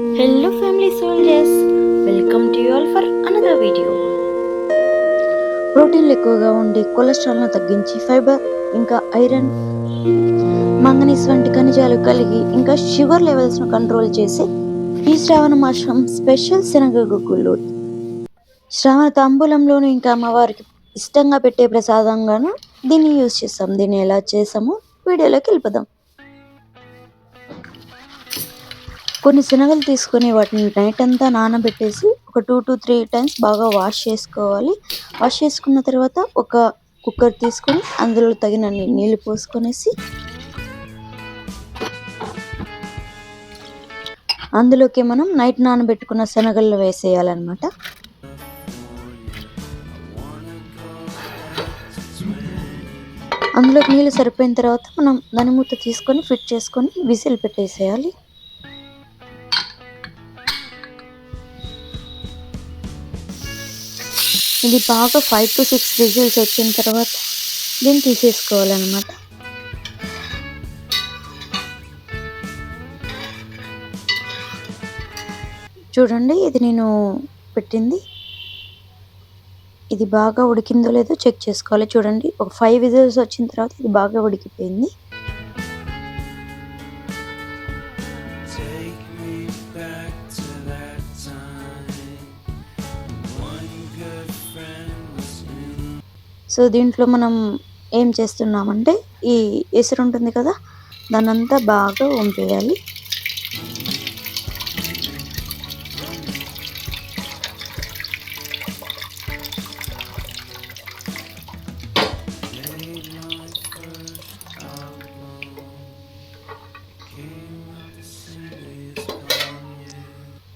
Hello family soldiers welcome to all for another video ప్రోటీన్లు ఎక్కువగా ఉండి కొలెస్ట్రాల్ను తగ్గించి ఫైబర్ ఇంకా ఐరన్ మంగనీస్ వంటి ఖనిజాలు కలిగి ఇంకా షుగర్ లెవెల్స్ను కంట్రోల్ చేసే ఈ శ్రావణ మాసం స్పెషల్ శనగ గుగ్గులు శ్రావణ తాంబూలంలోను ఇంకా అమ్మవారికి ఇష్టంగా పెట్టే ప్రసాదంగాను దీన్ని యూజ్ చేస్తాం. దీన్ని ఎలా చేసామో వీడియోలోకి వెళ్ళిపోదాం. కొన్ని శనగలు తీసుకొని వాటిని నైట్ అంతా నానబెట్టేసి ఒక టూ టు త్రీ టైమ్స్ బాగా వాష్ చేసుకోవాలి. వాష్ చేసుకున్న తర్వాత ఒక కుక్కర్ తీసుకొని అందులో తగినన్ని నీళ్ళు పోసుకొనేసి అందులోకి మనం నైట్ నానబెట్టుకున్న శనగలు వేసేయాలన్నమాట. అందులోకి నీళ్ళు సరిపోయిన తర్వాత మనం దాని మూత తీసుకొని ఫిట్ చేసుకొని విసిల్ పెట్టేసేయాలి. ఇది బాగా ఫైవ్ టు సిక్స్ విజిల్స్ వచ్చిన తర్వాత దీన్ని తీసేసుకోవాలన్నమాట. చూడండి ఇది నేను పెట్టింది. ఇది బాగా ఉడికిందో లేదో చెక్ చేసుకోవాలి. చూడండి ఒక ఫైవ్ విజిల్స్ వచ్చిన తర్వాత ఇది బాగా ఉడికిపోయింది. సో దీంట్లో మనం ఏం చేస్తున్నామంటే ఈ ఎసురు ఉంటుంది కదా దాన్నంతా బాగా వంపేయాలి.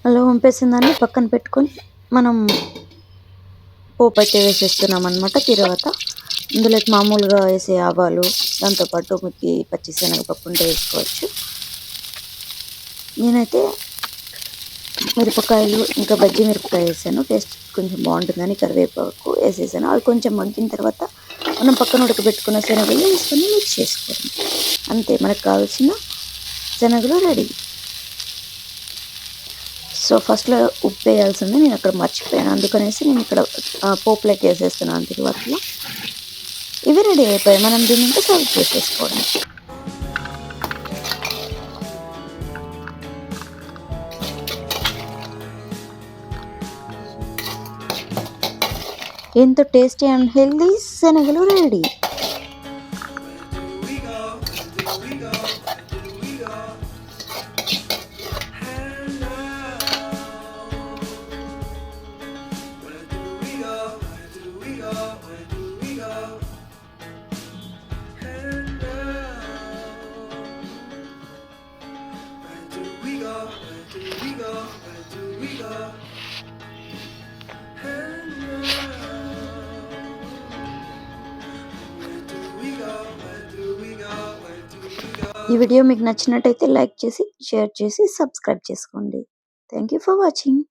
అలా వంపేసిన దాన్ని పక్కన పెట్టుకొని మనం పోపు అయితే వేసేస్తున్నాం అనమాట తర్వాత ఇందులోకి మామూలుగా వేసే ఆవాలు దాంతోపాటు మీకు పచ్చి శనగపప్పు ఉంటే వేసుకోవచ్చు. నేనైతే మిరపకాయలు ఇంకా బజ్జి మిరపకాయ వేసాను. టేస్ట్ కొంచెం బాగుంటుందని కరివేపాకు వేసేసాను. అవి కొంచెం మగ్గిన తర్వాత మనం పక్కన ఉడకబెట్టుకున్న శనగలు వేసుకొని మిక్స్ చేసుకోవాలి. అంతే మనకు కావాల్సిన శనగలు రెడీ. సో ఫస్ట్లో ఉప్పు వేయాల్సింది నేను అక్కడ మర్చిపోయాను. అందుకనేసి నేను ఇక్కడ ఆ, పోపులోకి వేసేస్తున్నాను తిరువాతలో ఇవి రెడీ అయిపోయాయి. మనం దీన్ని ఇంకా సర్వ్ చేసేసుకోవడం ఎంతో టేస్టీ అండ్ హెల్దీ శనగలు రెడీ. ఈ వీడియో మీకు నచ్చినట్టయితే లైక్ చేసి షేర్ చేసి సబ్స్క్రైబ్ చేసుకోండి. Thank you for watching